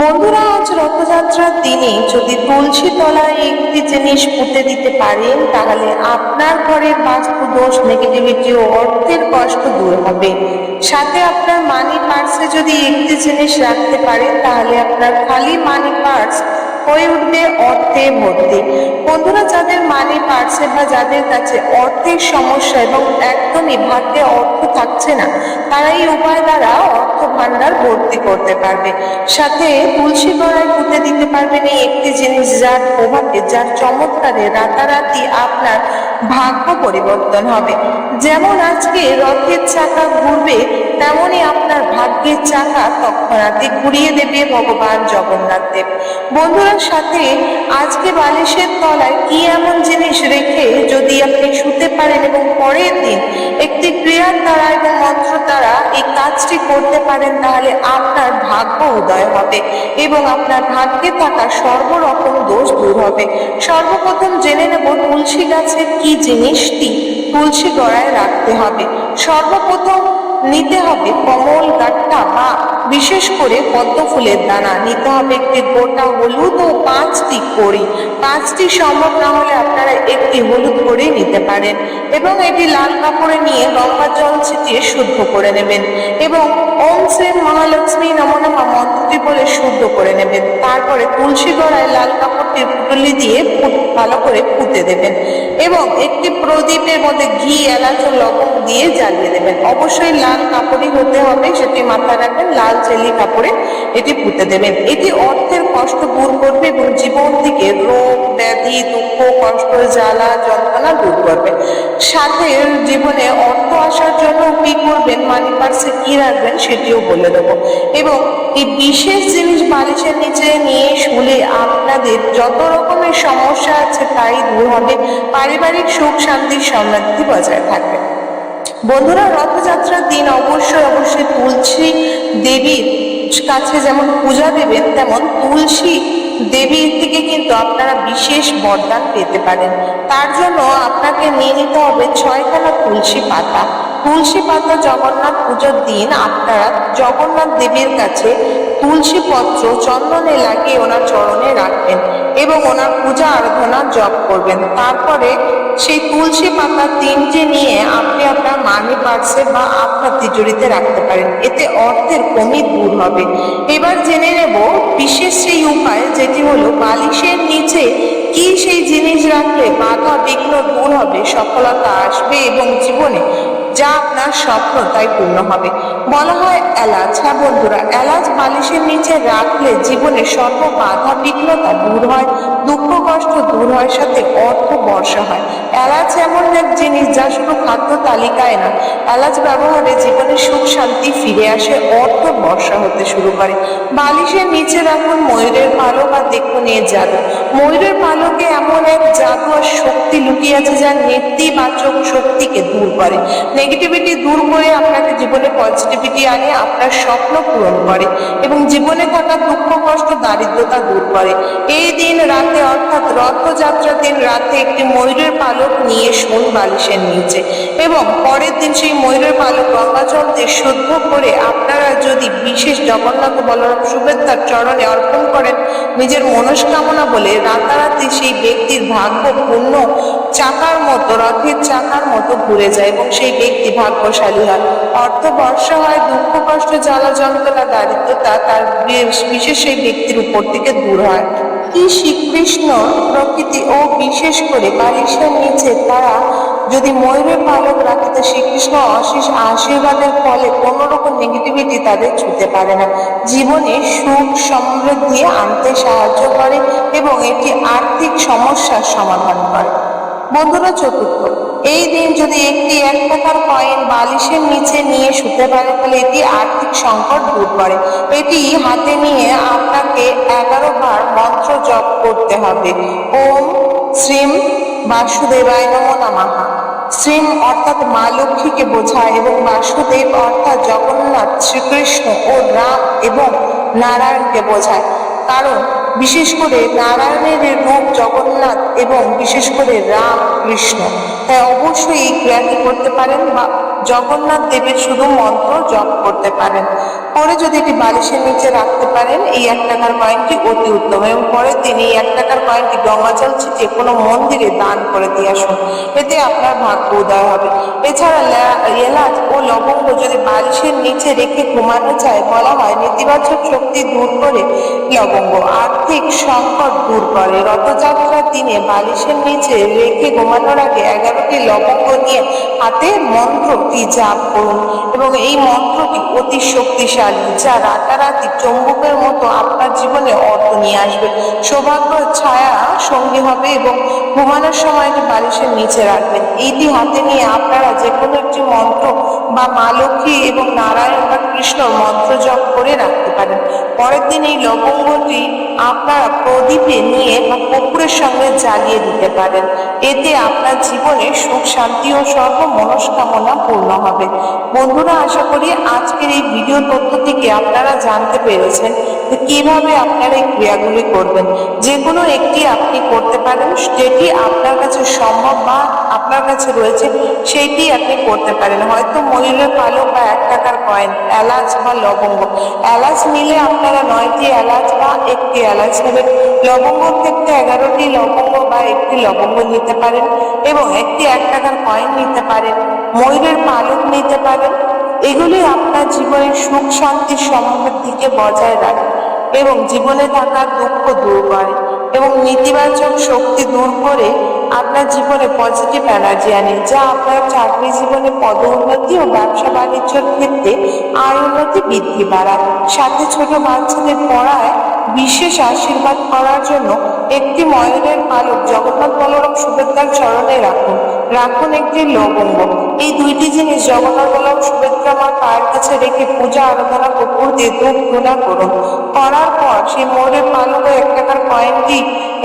বন্ধুরা, আজ রথযাত্রার দিনে যদি তুলসী তলায় একটি জিনিস পুঁতে দিতে পারেন, তাহলে আপনার ঘরের বাস্তু দোষ নেগেটিভিটি ও অর্থের কষ্ট দূর হবে। সাথে আপনার মানি পার্সে যদি একটি জিনিস রাখতে পারেন, তাহলে আপনার খালি মানি পার্স হয়ে উঠবে অর্থে ভর্তি বন্ধুরা, যাদের মানি পারছে বা যাদের কাছে অর্থের সমস্যা এবং একদমই ভাগ্যে অর্থ থাকছে না, তারা এই উপায় দ্বারা অর্থ ভান্ডার ভর্তি করতে পারবে। সাথে তুলসী গড়ায় পুঁতে দিতে পারবেন এই একটি জিনিস যার প্রভাবে, যার চমৎকারে রাতারাতি আপনার ভাগ্য পরিবর্তন হবে। যেমন আজকে রথের চাকা ঘুরবে তেমনই আপনার ভাগ্যের চাকা তৎক্ষণাতে ঘুরিয়ে দেবে ভগবান জগন্নাথ দেব। বন্ধুরা, সাথে আজকে বালিশের তলায় কি এমন জিনিস রেখে যদি আপনি শুতে পারেন এবং পরের দিন ক্রিয়ার দ্বারা এবং মন্ত্র দ্বারা এই কাজটি করতে পারেন, তাহলে আপনার ভাগ্য উদয় হবে এবং আপনার ভাগ্যে থাকা সর্বরকম দোষ দূর হবে। সর্বপ্রথম জেনে নেব তুলসী গাছের কি জিনিসটি তুলসী গড়ায় রাখতে হবে। সর্বপ্রথম নিতে হবে কমল গাঠা বা বিশেষ করে পদ্ম ফুলের দানা। নিতে হবে একটি গোটা হলুদ ও পাঁচটি কড়ি। পাঁচটি সম্ভব না হলে আপনারা একটি হলুদ করে নিতে পারেন এবং এটি লাল কাপড়ে নিয়ে গঙ্গা জল ছিটিয়ে শুদ্ধ করে নেবেন এবং ওম শ্রী মহালক্ষ্মী নম মন্ত্রটি বলে শুদ্ধ করে নেবেন। তারপরে তুলসী গড়ায় লাল কাপড়টি পুটলি দিয়ে ভালো করে পুঁতে দেবেন এবং একটি প্রদীপের মধ্যে ঘি, এলাচ লবঙ্গ দিয়ে জ্বালিয়ে দেবেন। অবশ্যই লাল কাপড়ই হতে হবে, সেটি মাথায় রাখবেন, লাল চেলি কাপড়ে এটি পুঁতে দেবেন। এটি অর্থের কষ্ট দূর করবে এবং জীবন থেকে রোগ, ব্যাধি, দুঃখ, কষ্ট, জ্বালা, যন্ত্রণা দূর করবে। সাথে জীবনে অর্থ আসার জন্য কি করবেন মানি পার্সে কি রাখবেন সেটিও বলে দেবো। এবং এই বিশেষ জিনিস বালিশের নিচে নিয়ে শুলে আপনাদের যত রকমের সমস্যা আছে তাই দূর হবে। পারিবারিক সুখ শান্তির সমৃদ্ধি বজায় থাকবে। বন্ধুরা, রথযাত্রার দিন অবশ্যই অবশ্যই তুলসী দেবীর কাছে যেমন পূজা দেবেন, তেমন তুলসী দেবীর থেকে কিন্তু আপনারা বিশেষ বরদান পেতে পারেন। তার জন্য আপনাকে নিয়ে নিতে হবে ছয়খানা তুলসী পাতা। তুলসী পাতা জগন্নাথ পুজোর দিন আপনারা জগন্নাথ দেবীর কাছে তুলসী পত্র চন্দনে লাগিয়ে ওনার চরণে রাখবেন। এবং ওনার পূজা আরাধনা জপ করবেন। তারপরে সেই তুলসী পাতা তিনটে নিয়ে আপনি আপনার মানি পার্সে বা আপনার তিজুরিতে রাখতে পারেন। এতে অর্থের কমি দূর হবে। এবার জেনে নেব বিশেষ সেই উপায় যেটি হলো বালিশের নিচে কি সেই জিনিস রাখলে বাধা বিঘ্ন দূর হবে, সফলতা আসবে এবং জীবনে যা আপনার স্বপ্ন তাই পূর্ণ হবে। বলা হয় এলাচ। হ্যাঁ বন্ধুরা, এলাচ বালিশের নিচে রাখলে জীবনে সর্ব বাধা বিঘ্নতা দূর হয়, দুঃখ কষ্ট দূর হয়, সাথে অর্থ বর্ষা হয়। এলাচ এমন এক জিনিস যা শুধু খাদ্য তালিকায় না, এলাচ ব্যবহারে জীবনে সুখ শান্তি ফিরে আসে, অর্থ বর্ষা হতে শুরু করে। বালিশের নিচে রাখুন ময়ূরের পালক আর দেখুন এর জাদু। ময়ূরের পালকে এমন এক জাদু আর শক্তি লুকিয়ে আছে যা নেতিবাচক শক্তিকে দূর করে। নেগেটিভিটি দূর করে আপনাকে জীবনে পজিটিভিটি আনে, আপনার স্বপ্ন পূরণ করে এবং জীবনে থাকা দুঃখ, কষ্ট, দারিদ্রতা দূর করে। এই দিন রাতে, অর্থাৎ রথযাত্রার দিন রাতে একটি ময়ূরের পালক নিয়ে শোন বালিশের নিচে এবং পরের দিন সেই ময়ূরের পালক গঙ্গাজল দিয়ে শুদ্ধ করে আপনারা যদি বিশেষ জগন্নাথ বলরাম শুভেচ্ছার চরণে অর্পণ করেন, নিজের মনস্কামনা বলে রাতারাতি সেই ব্যক্তির ভাগ্য পূর্ণ চাকার মতো, রথের চাকার মতো ঘুরে যায় এবং সেই ব্যক্তি ভাগ্যশালী হয় অর্থ বর্ষা হয়, দুঃখ কষ্ট জ্বালা যন্ত্রণা দারিদ্রতা তার বিশেষ সেই ব্যক্তির উপর থেকে দূর হয়। কি শ্রীকৃষ্ণ প্রকৃতি ও বিশেষ করে বালিশের নিচে তারা যদি ময়ূরের পালক রাখে তো শ্রীকৃষ্ণ অশেষ আশীর্বাদের ফলে কোনো রকম নেগেটিভিটি তাদের ছুতে পারে না। জীবনে সুখ, সমৃদ্ধি আনতে সাহায্য করে এবং এটি আর্থিক সমস্যার সমাধান করে। বন্ধুরা, চতুর্থ। এই দিন যদি একটি এক টাকার কয়েন বালিশের নিচে নিয়ে শুতে পারে তাহলে এটি আর্থিক সংকট দূর করে। এটি হাতে নিয়ে আপনাকে এগারো বার মন্ত্র জপ করতে হবে। ওম শ্রীম বাসুদেবায় নমো নমঃ। শ্রীম অর্থাৎ মা লক্ষ্মীকে বোঝায় এবং বাসুদেব অর্থাৎ জগন্নাথ শ্রীকৃষ্ণ ও রাম এবং নারায়ণকে বোঝায়। কারণ বিশেষ করে নারায়ণের রূপ জগন্নাথ এবং বিশেষ করে রাম কৃষ্ণ। হ্যাঁ অবশ্যই জ্ঞানী করতে পারেন বা জগন্নাথ দেবের শুধু মন্ত্র জপ করতে পারেন। পরে যদি এটি বালিশের নিচে রাখতে পারেন, এই এক টাকার কয়েনটি অতি উত্তম এবং পরে তিনি এক টাকার কয়েনটি গঙ্গাজল ছিটিয়ে কোনো মন্দিরে দান করে দিয়ে আসুন। এতে আপনার ভাগ্য উদয় হবে। এছাড়া এলাচ ও লবঙ্গ যদি বালিশের নিচে রেখে ঘুমানো যায়, বলা হয় নেতিবাচক শক্তি দূর করে লবঙ্গ। আর্থিক সংকট দূর করে। রথযাত্রার দিনে বালিশের নিচে রেখে ঘুমানোর আগে এগারোটি লবঙ্গ নিয়ে হাতে মন্ত্রটি জাপ করুন এবং এই মন্ত্রটি অতি শক্তিশালী, যা রাতারাতি চম্বুকের মতো আপনার জীবনে অর্থ নিয়ে আসবে। সৌভাগ্য ছায়া সঙ্গী হবে এবং ঘুমানোর সময় এটি বালিশের নিচে রাখবেন। এইটি হাতে নিয়ে আপনারা যে কোনো একটি মন্ত্র বা মা লক্ষ্মী এবং নারায়ণ বা কৃষ্ণর মন্ত্র জপ করে রাখতে পারেন। পরের দিন এই লবঙ্গটি আপনারা প্রদীপে নিয়ে বা কপুরের সঙ্গে জ্বালিয়ে দিতে পারেন। এতে আপনার জীবনে সুখ, শান্তি ও সর্ব মনস্কামনা পূর্ণ হবে। বন্ধুরা, আশা করি আজকের এই ভিডিও তথ্য থেকে আপনারা জানতে পেরেছেন যে কীভাবে আপনারা এই ক্রিয়াগুলি করবেন। যে কোনো একটি আপনি করতে পারেন, যেটি আপনার কাছে সম্ভব বা আপনার কাছে রয়েছে সেইটি আপনি করতে পারেন। হয়তো ময়ূরের পালক বা এক টাকার কয়েন এলাচ বা লবঙ্গ। এলাচ নিলে আপনারা নয়টি এলাচ বা একটি এলাচ নেবেন। লবঙ্গ ক্ষেত্রে এগারোটি লবঙ্গ বা একটি লবঙ্গ নিতে পারেন এবং একটি এক টাকার কয়েন নিতে পারেন, ময়ূরের পালক নিতে পারেন। এগুলি আপনার জীবনের সুখ, শান্তি, সমৃদ্ধিকে বজায় রাখে এবং জীবনে থাকা দুঃখ দূর করে এবং নেতিবাচক শক্তি দূর করে আপনার জীবনে পজিটিভ এনার্জি আনে, যা আপনার চাকরি জীবনে পদোন্নতি ও ব্যবসা বাণিজ্যের ক্ষেত্রে আয় উন্নতি বৃদ্ধি বাড়ায়। সাথে ছোট বাচ্চাদের পড়ায় বিশেষ আশীর্বাদ করার জন্য একটি ময়ূরের পালক জগন্নাথ বলরাম সুভদ্রার চরণে রাখুন। রাখুন একটি লবঙ্গ। এই দুইটি জিনিস জগন্নাথ বলরাম সুভদ্রা মার পায়ের কাছে রেখে পূজা, আরাধনা কপুর দিয়ে ধূপ ধুনা করুন। করার পর সেই ময়ূরের পালক এক টাকার কয়েনটি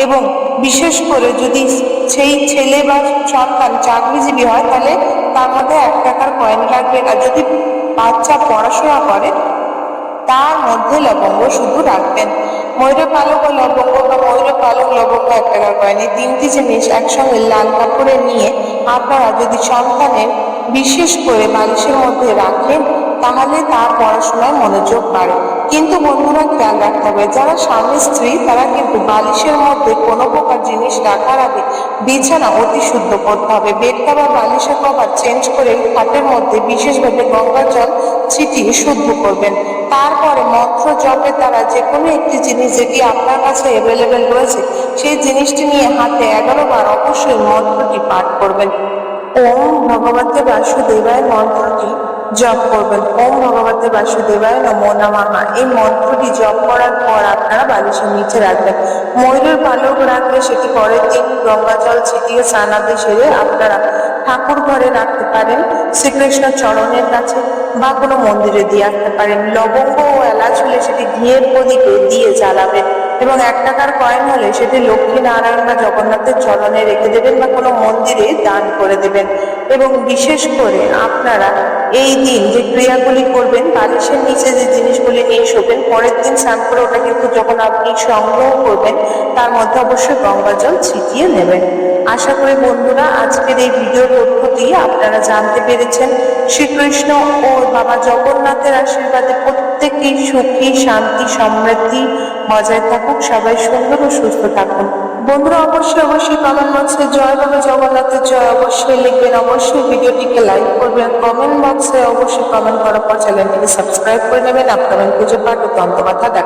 এবং বিশেষ করে যদি সেই ছেলে বা সন্তান চাকরিজীবী হয়, তাহলে তার মধ্যে এক টাকার কয়েন লাগবে। আর যদি বাচ্চা পড়াশোনা করে, তার মধ্যে লবঙ্গ শুধু রাখবেন। ময়ূর পালক ও লবঙ্গ বা ময়ূর পালক লবঙ্গ এক টাকার কয়েন এই তিনটি জিনিস একসঙ্গে লাল কাপড়ে নিয়ে আপনারা যদি সন্তানের বিশেষ করে বালিশের মধ্যে রাখেন, তাহলে তার পড়াশোনায় মনোযোগ বাড়ে। কিন্তু বন্ধুরা খেয়াল রাখতে হবে, যারা স্বামী স্ত্রী, তারা কিন্তু বালিশের মধ্যে কোনো প্রকার জিনিস রাখার আগে বিছানা অতি শুদ্ধ করতে হবে। বেড কভার বালিশের কভার চেঞ্জ করে খাটের মধ্যে বিশেষভাবে গঙ্গা জল ছিটিয়ে শুদ্ধ করবেন। তারপরে মন্ত্র জপে তারা যে কোনো একটি জিনিস যেটি আপনার কাছে অ্যাভেলেবেল রয়েছে, সেই জিনিসটি নিয়ে হাতে এগারো বার অবশ্যই মন্ত্রটি পাঠ করবেন। ওম ভগবতে বাসুদেবায় মন্ত্রটি জপ করবেন। ওম ভগবতে বাসুদেবায় নমো নমঃ। এই মন্ত্রটি জপ করার পর আপনারা বালিশের নিচে রাখবেন। ময়ূরের পালক রাখলে সেটি পরের দিন গঙ্গা জল ছিটিয়ে স্নানাদি সেরে আপনারা ঠাকুর ঘরে রাখতে পারেন, শ্রীকৃষ্ণ চরণের কাছে বা কোনো মন্দিরে দিয়ে আসতে পারেন। লবঙ্গ ও এলাচ হলে সেটি ঘিয়ের প্রদীপে দিয়ে জ্বালাবেন এবং এক টাকার কয়েন হলে সেটি লক্ষ্মী নারায়ণ বা জগন্নাথের চরণে রেখে দেবেন বা কোনো মন্দিরে দান করে দেবেন। এবং বিশেষ করে আপনারা এই দিন যে ক্রিয়াগুলি করবেন, বালিশের নিচে যে জিনিসগুলি নিয়ে শোবেন, পরের দিন স্নান করে ওটা কিন্তু যখন আপনি সংগ্রহ করবেন, তার মধ্যে অবশ্যই গঙ্গা জল ছিটিয়ে নেবেন। আশা করি বন্ধুরা, আজকের এই ভিডিও দিয়ে আপনারা জানতে পেরেছেন। শ্রীকৃষ্ণ ও বাবা জগন্নাথের আশীর্বাদে প্রত্যেকেই সুখী, শান্তি, সমৃদ্ধি, বজায় থাকুক। সবাই সুন্দর ও সুস্থ থাকুন। বন্ধুরা, অবশ্যই অবশ্যই কমেন্ট বক্সে জয় বাবা জগন্নাথের জয় অবশ্যই লিখবেন। অবশ্যই ভিডিওটিকে লাইক করবেন কমেন্ট বক্সে অবশ্যই কমেন্ট করার পর চ্যানেলটিকে সাবস্ক্রাইব করে নেবেন। আপনার খুঁজে পাঠ ও কথা দেখা